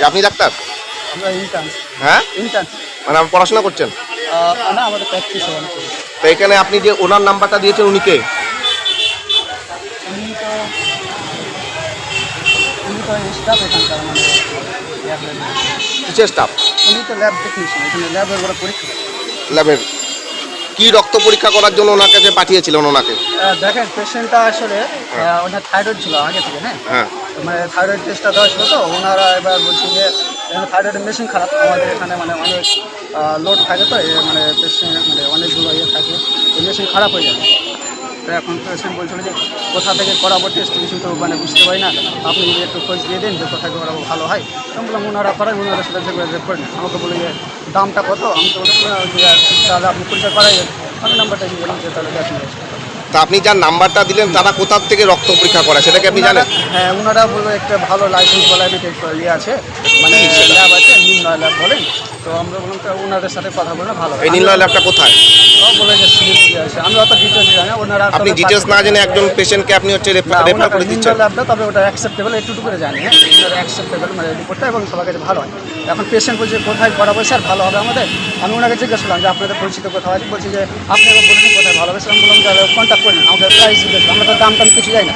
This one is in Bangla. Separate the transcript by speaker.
Speaker 1: আপনি ডাক্তার?
Speaker 2: আমরা ইন্টার্ন
Speaker 1: হ্যাঁ?
Speaker 2: ইন্টার্ন
Speaker 1: মানে আপনি পড়াশোনা করছেন?
Speaker 2: না আমাদের প্র্যাকটিস
Speaker 1: তো এখানে আপনি যে ওনার নাম্বারটা দিয়েছেন উনি কে?
Speaker 2: উনি তো স্টাফ এখানকার মানে
Speaker 1: কিসের স্টাফ
Speaker 2: উনি তো ল্যাব টেকনিশিয়ান এখানে ল্যাবের বড় পরীক্ষা।
Speaker 1: ল্যাবের কি রক্ত পরীক্ষা করার জন্য ওনার কাছে পাঠিয়েছিলেন ওনাকে?
Speaker 2: দেখেন পেশেন্টটা আসলে আহ, ওনার থাইরয়েড ছিল আগে থেকে হ্যাঁ?
Speaker 1: হ্যাঁ।
Speaker 2: মানে থাইরয়েড টেস্টটা দেওয়া ছিল তো ওনারা এবার বলছেন যে থাইরয়েডের মেশিন খারাপ আমাদের এখানে মানে অনেক লোড থাকে তো মানে পেশেন্ট মানে অনেকগুলো ইয়ে থাকে মেশিন খারাপ হয়ে যাবে। তো এখন পেশেন্ট বলছিল যে কোথা থেকে করাবো টেস্ট কিছু তো মানে বুঝতে পারি না। আপনি যদি একটু খোঁজ দিয়ে দিন যে কোথায় করাবো ভালো হয়। আমি বললাম ওনারা করেন ওনারা সেটা যে আমাকে বলে যে দামটা কত? আমি তো তাহলে আপনি পরিচয় করাইবেন আমি নাম্বারটা দিয়ে দিলাম যে তাহলে দেখুন
Speaker 1: তা আপনি যার নাম্বারটা দিলেন তারা কোথা থেকে রক্ত পরীক্ষা করে সেটাকে আপনি জানেন?
Speaker 2: হ্যাঁ ওনারা বলল একটা ভালো লাইসেন্স বলা ইয়ে আছে। মানে ল্যাব আছে নির্ণয় ল্যাব বলেন। তো আমরা বললাম তো ওনাদের সাথে কথা বললে ভালো হয়।
Speaker 1: এই নির্ণয় ল্যাবটা কোথায়?
Speaker 2: বলে যে সিলিগুড়ি আছে। আমি অত ডিটেলস জানি না ওনারা
Speaker 1: আপনি ডিটেলস না জেনে একজন পেশেন্টকে আপনি হচ্ছে রেফার করে দিচ্ছেন।
Speaker 2: ল্যাবটা তবে ওটা অ্যাকসেপ্টেবল একটু করে জানি হ্যাঁ? ওনার অ্যাকসেপ্টেবল মানে রিপোর্টটা এবং সবার কাছে ভালো হয়। এখন পেশেন্ট বলছে কোথায় করাবো স্যার ভালো হবে আমাদের? আমি ওনাকে জিজ্ঞেস করলাম যে আপনাদের পরিচিত কোথাও আছে? বলছি যে আপনি বলছেন কোথায় ভালো হবে? সেরকম বললাম যে কন্ট্যাক্ট করেন আমাদের প্রাইস আমরা তো দাম টাম কিছু যাই না।